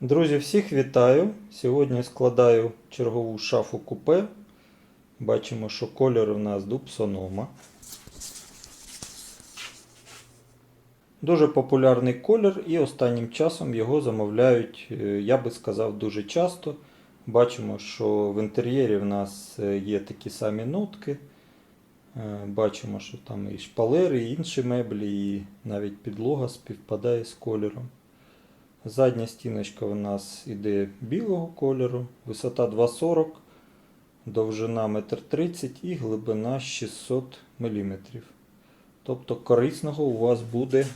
Друзі, всіх вітаю. Сьогодні складаю чергову шафу купе. Бачимо, що колір у нас дубсонома. Дуже популярний колір і останнім часом його замовляють, е, я би сказав, дуже часто. Бачимо, що в інтер'єрі в нас е, є такі самі нотки. Е, Бачимо, що там і шпалери, і інші меблі, і навіть підлога співпадає з кольором. Задня стіночка у нас іде білого кольору, висота 2,40, довжина 1,30 м і глибина 600 мм. Тобто корисного у вас буде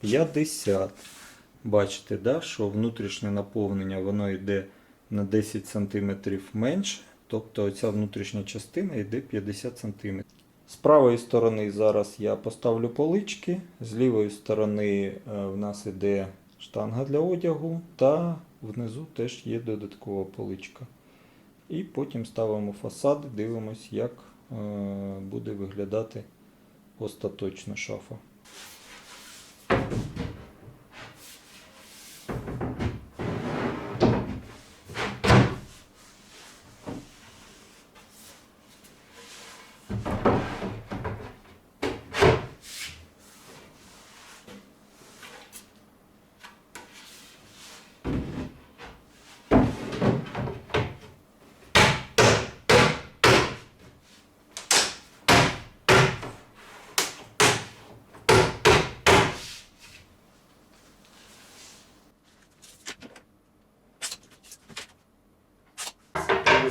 50. Бачите, да, що внутрішнє наповнення воно йде на 10 см менше. Тобто ця внутрішня частина йде 50 см. З правої сторони зараз я поставлю полички, з лівої сторони е, в нас іде штанга для одягу, та внизу теж є додаткова поличка. І потім ставимо фасад, дивимось, як е, буде виглядати остаточно шафа.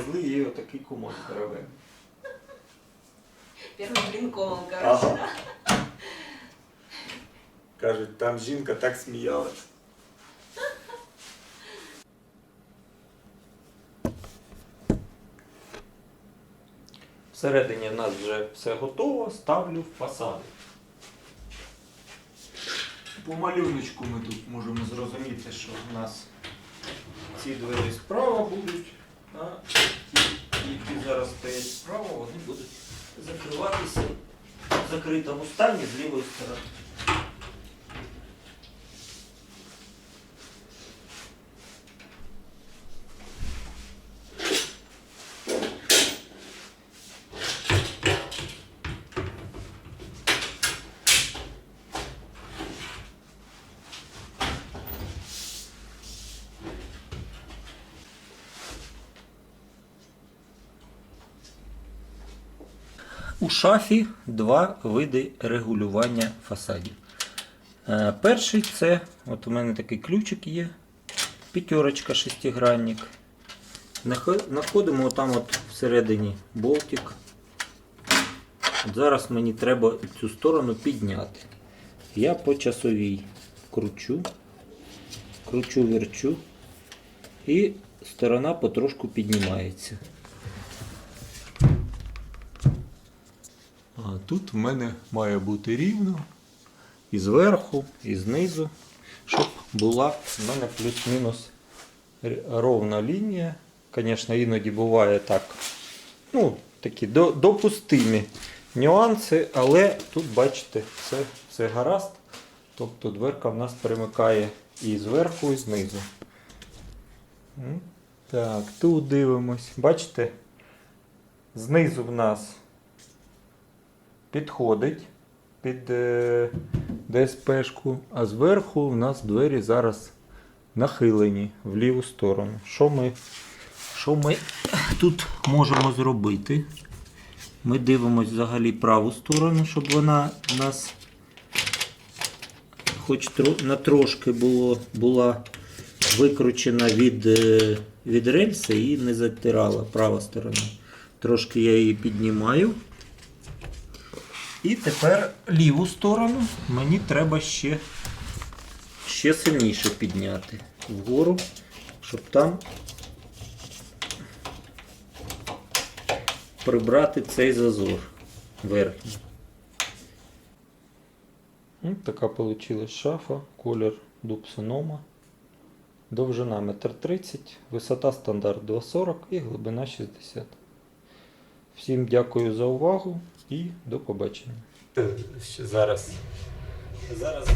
Привезли їй отакий комод здоровенний. Первым блинком, короче, Ага. да? Кажуть, там жінка так сміялась. Всередині в нас вже все готово, ставлю в фасади. По малюночку ми тут можемо зрозуміти, що в нас ці двері справа будуть, а які зараз стоять справа, вони будуть закриватися в закритому стані з лівої сторони. У шафі два види регулювання фасадів. Е, Перший це, от у мене такий ключик є, п'ятерочка шестигранник. Нахо- Знаходимо там от всередині болтик. От зараз мені треба цю сторону підняти. Я по часовій кручу, кручу, верчу, і сторона потрошку піднімається. А тут в мене має бути рівно і зверху, і знизу, щоб була в мене плюс-мінус ровна лінія. Звісно, іноді буває так. Ну, такі допустимі нюанси, але тут, бачите, все, все гаразд. Тобто дверка в нас перемикає і зверху, і знизу. Так, тут дивимось. Бачите? Знизу в нас підходить під е, ДСПшку, а зверху в нас двері зараз нахилені в ліву сторону. Що ми, що ми тут можемо зробити? Ми дивимося взагалі праву сторону, щоб вона у нас хоч на трошки було, була викручена від, е, від рельси і не затирала права сторона. Трошки я її піднімаю. І тепер ліву сторону мені треба ще, ще сильніше підняти вгору, щоб там прибрати цей зазор верхній. Ось така вийшла шафа, колір дубсонома. Довжина 1,30 м, висота стандарт 2,40 і глибина 60 Всім дякую за увагу і до побачення. Зараз. Зараз.